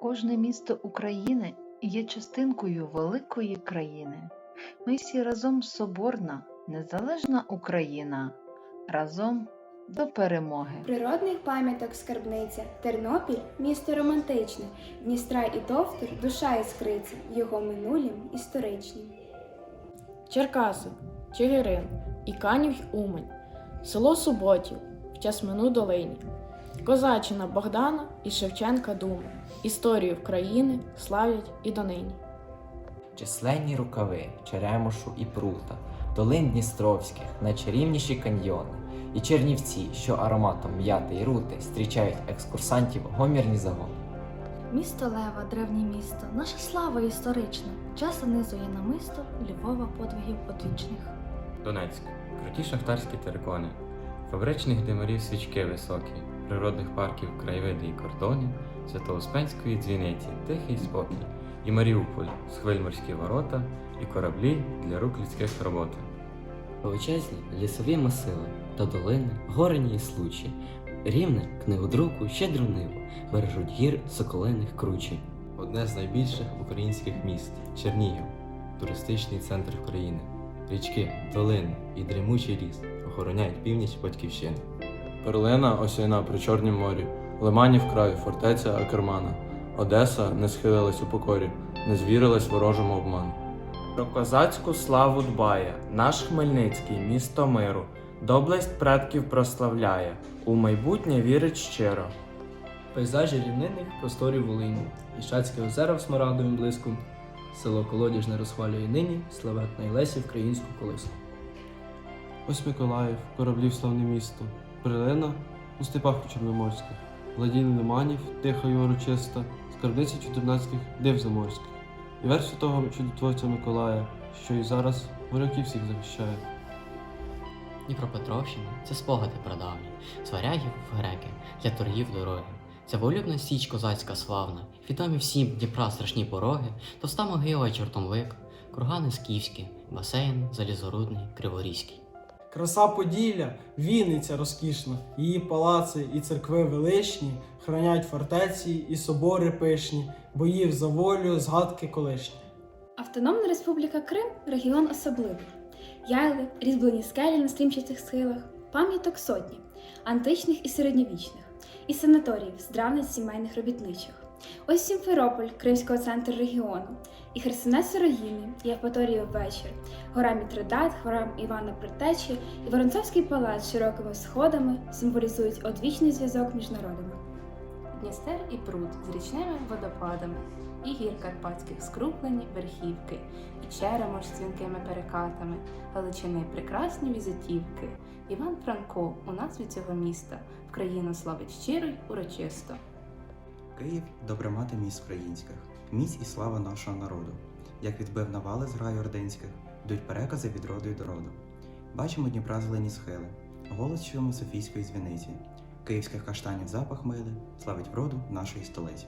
Кожне місто України є частинкою великої країни. Ми всі разом соборна, незалежна Україна. Разом до перемоги. Природних пам'яток скарбниця, Тернопіль місто романтичне, Дністра і Товтер душа іскриця, його минулім історичнім. Черкаси, Чигирин, і Канів й Умань, село Суботів, в Часмину долині, Козачина Богдана і Шевченка Думи, історію країни славлять і донині. Численні рукави, Черемошу і Прута, долин Дністровських, найчарівніші каньйони, і Чернівці, що ароматом м'яти й рути зустрічають екскурсантів гомірні загони. Місто Лева, древнє місто, наша слава історична, час нанизує на мисто Львова подвигів одвічних. Донецьк, круті шахтарські терикони, фабричних димарів свічки високі, природних парків краєвиди і кордони, Свято-Успенської дзвіниці, тихий спокій, і Маріуполь, схвиль морські ворота, і кораблі для рук людських роботи. Величезні лісові масиви та долини, горені і случі, рівне книгодруку, щедру ниву, бережуть гір соколиних кручі. Одне з найбільших українських міст Чернігів, туристичний центр країни. Річки, долини і дрімучий ліс охороняють північ батьківщини. Перлина осяйна при Чорнім морі, Лиманів край, фортеця Акермана. Одеса не схилилась у покорі, не звірилась ворожому обману. Про козацьку славу дбає, наш Хмельницький, місто миру, доблесть предків прославляє, у майбутнє вірить щиро. Пейзажі рівнинних просторів Волині, Іщацьке озеро в смарагдовим блиску, село Колодяжне розхвалює нині славетної Лесі українську колиску. Ось Миколаїв, кораблів славне місто, Прилина у степах чорноморських, Ладін лиманів, тиха й урочиста, скарбниця чотирнадцятих див заморських, і верх святого чудотворця Миколая, що і зараз ворогів всіх захищає. Дніпропетровщина це спогади прадавні, з варягів в греки, для торгів дороги. Це волюбна січ козацька славна, відомі всім Дніпра страшні пороги, товста могила чортомлик, кургани скіфські, басейн залізорудний, криворізький. Краса Поділля, Вінниця розкішна, її палаци і церкви величні, хранять фортеці і собори пишні, боїв за волю, згадки колишні. Автономна Республіка Крим регіон особливий. Яйли, різьблені скелі на стрімчатих схилах, пам'яток сотні, античних і середньовічних, і санаторіїв, здравниць сімейних робітничих. Ось Сімферополь, Кримського центру регіону, і Херсонес Сорогіни, Євпаторіїв вечір, гора Мітридат, храм Івана Предтечі і Воронцовський палац з широкими сходами символізують одвічний зв'язок між народами. Дністер і пруд з річними водопадами, і гір карпатських скруплені верхівки, і черемош з дзвінкими перекатами, Галичини прекрасні візитівки. Іван Франко у назві цього міста в країну славить щиро й урочисто. Київ добра мати міст українських, міць і слава нашого народу. Як відбив навали з граю орденських, йдуть перекази від роду й до роду. Бачимо Дніпра зелені схили, голос чуємо Софійської дзвіниці, київських каштанів запах мили, славить вроду нашої столиці.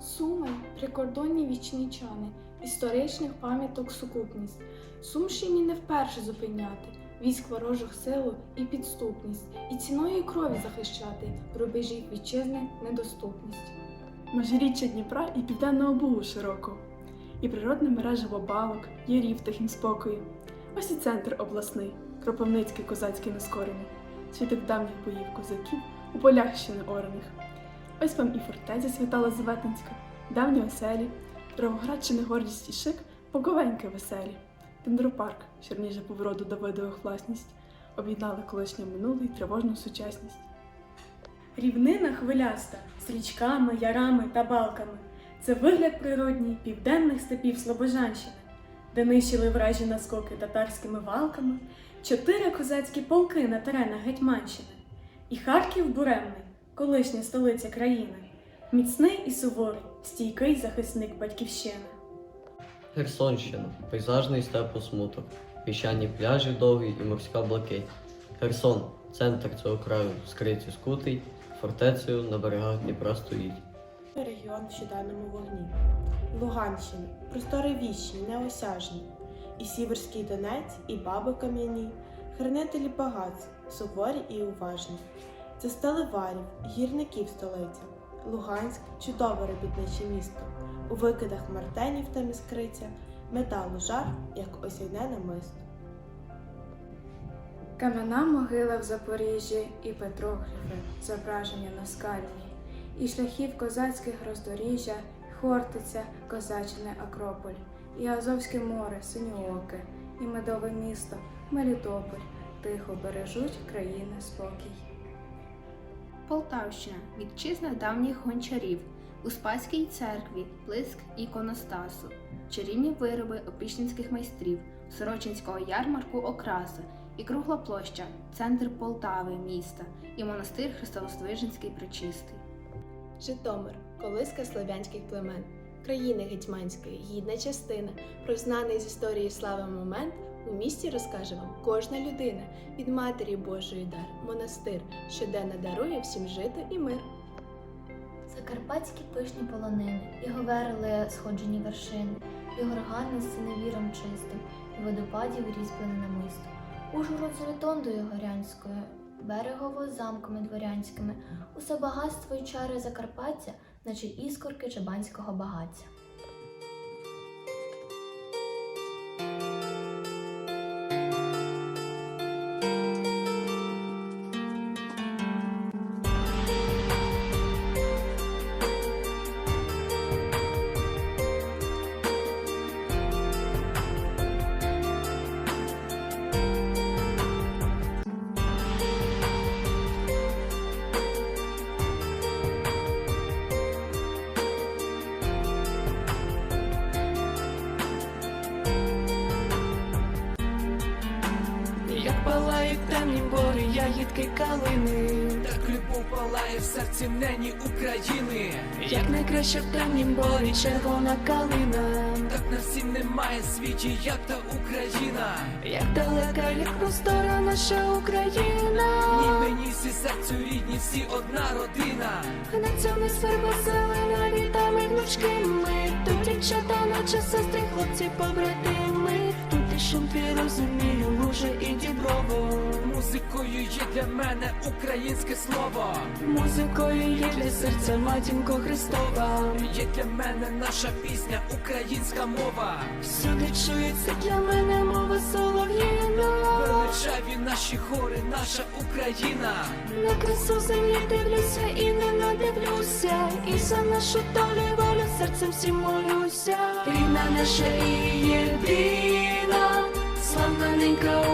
Суми прикордонні вічничани, історичних пам'яток сукупність. Сумщині не вперше зупиняти, військ ворожих силу і підступність, і ціною крові захищати рубежі вітчизни недоступність. Межиріччя Дніпра і південного Бугу широко, і природне мережево балок, ярів тихім спокою. Ось і центр обласний, Кропивницький козацький нескорений, світок давніх боїв козаків у полях ще не ораних. Ось вам і фортеця свята Лазаветинська, давні оселі, Дорогоградщини гордість і шик, поговеньки веселі. Дендропарк, Черніже повроду Давидових власність, об'єднали колишнє минуле й тривожну сучасність. Рівнина хвиляста з річками, ярами та балками. Це вигляд природній південних степів Слобожанщини, де нищили вражі наскоки татарськими валками, чотири козацькі полки на теренах Гетьманщини, і Харків буремний, колишня столиця країни, міцний і суворий, стійкий захисник батьківщини. Херсонщина, пейзажний степу смуток, піщані пляжі довгі і морська блакить. Херсон, центр цього краю, скриті скутий, фортецею на берегах Дніпра стоїть. Регіон в щоденному вогні. Луганщина, простори вічні, неосяжні, і Сіверський Донець, і баби кам'яні, хранителі багатств, суворі і уважні. Це сталеварів, гірників столиця, Луганськ чудове робітниче місто. У викидах мартенів там іскриця, металу жар, як осяйне намисто. Кам'яна могила в Запоріжжі і петрогліфи, зображення на скальні, і шляхів козацьких роздоріжжя, Хортиця, Козачине Акрополь, і Азовське море, Синьооке, і медове місто, Мелітополь, тихо бережуть країни спокій. Полтавщина вітчизна давніх гончарів, у Спаській церкві блиск іконостасу, чарівні вироби опішницьких майстрів, Сорочинського ярмарку окраса і кругла площа, центр Полтави міста і монастир Христовоздвиженський Пречистий. Житомир, колиска слов'янських племен, країни гетьманської, гідна частина, про знаний з історії слави момент у місті розкаже вам кожна людина від Матері Божої дар, монастир, щоденно дарує всім жити і мир. Закарпатські пишні полонини, його верили сходжені вершини, його органи з синевіром чистим, водопадів різьблене намисто. Ужгород з ротондою горянською, берегово замками дворянськими, усе багатство й чари Закарпаття, наче іскорки чабанського багаття. Ягідки калини, так любов палає в серці нені України. Як найкраще в темнім борі червона калина, так на всім немає світі, як та Україна. Як далека, як простора наша Україна. Ні мені всі серцю рідні, всі одна родина. На цьому сверба зелена літами гнучкими. Тут дівчата, наче сестри, хлопці, побратими. І шум розумію, луже і діброво. Музикою є для мене українське слово. Музикою є для серця матінко Христова. Є для мене наша пісня, українська мова. Всюди чується для мене. Величаві наші хори, наша Україна. На красу землі дивлюся і не надивлюся. І за нашу долю волю серцем всім молюся. Рідна наша і єдина, славна ненька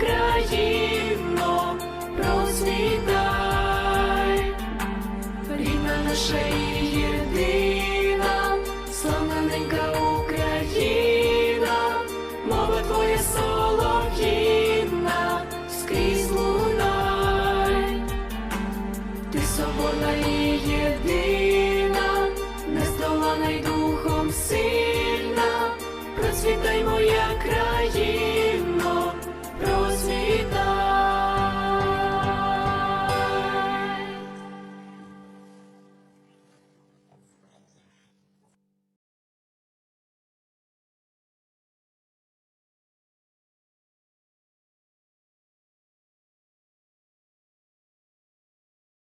країно, просвітай, рідна наша